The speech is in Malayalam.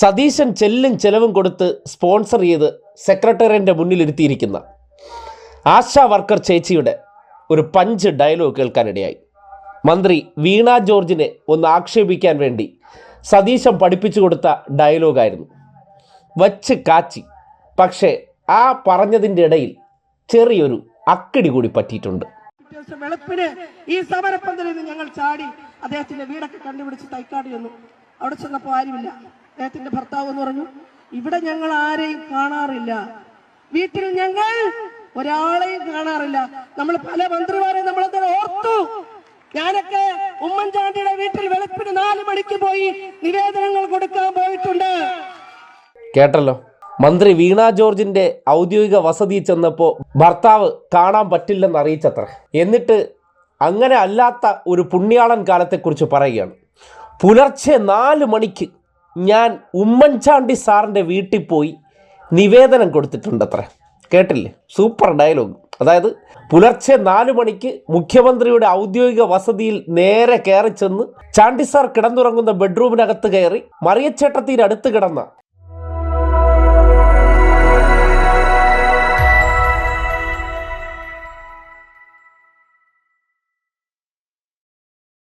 സതീശൻ ചെല്ലും ചെലവും കൊടുത്ത് സ്പോൺസർ ചെയ്ത് സെക്രട്ടേറിയന്റെ മുന്നിലിരുത്തിയിരിക്കുന്ന ആശാ വർക്കർ ചേച്ചിയുടെ ഒരു പഞ്ച് ഡയലോഗ് കേൾക്കാനിടയായി. മന്ത്രി വീണ ജോർജിനെ ഒന്ന് ആക്ഷേപിക്കാൻ വേണ്ടി സതീശൻ പഠിപ്പിച്ചു കൊടുത്ത ഡയലോഗായിരുന്നു വച്ച് കാച്ചി. പക്ഷേ ആ പറഞ്ഞതിന്റെ ഇടയിൽ ചെറിയൊരു അക്കിടി കൂടി പറ്റിയിട്ടുണ്ട്. വെളുപ്പിന് ഈ സമരപ്പന്തലിൽ ഞങ്ങൾ ചാടി അദ്ദേഹത്തിന്റെ വീടൊക്കെ കണ്ടുപിടിച്ച് തൈക്കാടി വന്നു അവിടെ ചെന്നപ്പോ ആരുമില്ല. അദ്ദേഹത്തിന്റെ ഭർത്താവ് എന്ന് പറഞ്ഞു ഇവിടെ ഞങ്ങൾ ആരെയും കാണാറില്ല. വീട്ടിൽ ഞങ്ങൾ ഒരാളെയും കാണാറില്ല. നമ്മൾ പല മന്ത്രിമാരെ നമ്മളത് ഓർത്തു. ഞാനൊക്കെ ഉമ്മൻചാണ്ടിയുടെ വീട്ടിൽ വെളുപ്പിന് നാല് മണിക്ക് പോയി നിവേദനങ്ങൾ കൊടുക്കാൻ പോയിട്ടുണ്ട്. കേട്ടല്ലോ. മന്ത്രി വീണ ജോർജിന്റെ ഔദ്യോഗിക വസതി ചെന്നപ്പോൾ ഭർത്താവ് കാണാൻ പറ്റില്ലെന്ന് അറിയിച്ചത്ര. എന്നിട്ട് അങ്ങനെ അല്ലാത്ത ഒരു പുണ്യാളൻ കാലത്തെക്കുറിച്ച് പറയുകയാണ്. പുലർച്ചെ നാല് മണിക്ക് ഞാൻ ഉമ്മൻചാണ്ടി സാറിന്റെ വീട്ടിൽ പോയി നിവേദനം കൊടുത്തിട്ടുണ്ടത്ര. കേട്ടില്ലേ? Super dialogue. അതായത് പുലർച്ചെ നാലു മണിക്ക് മുഖ്യമന്ത്രിയുടെ ഔദ്യോഗിക വസതിയിൽ നേരെ കയറി ചെന്ന് ചാണ്ടി സാർ കിടന്നുറങ്ങുന്ന ബെഡ്റൂമിനകത്ത് കയറി മറിയച്ചേട്ടത്തിന് അടുത്ത് കിടന്ന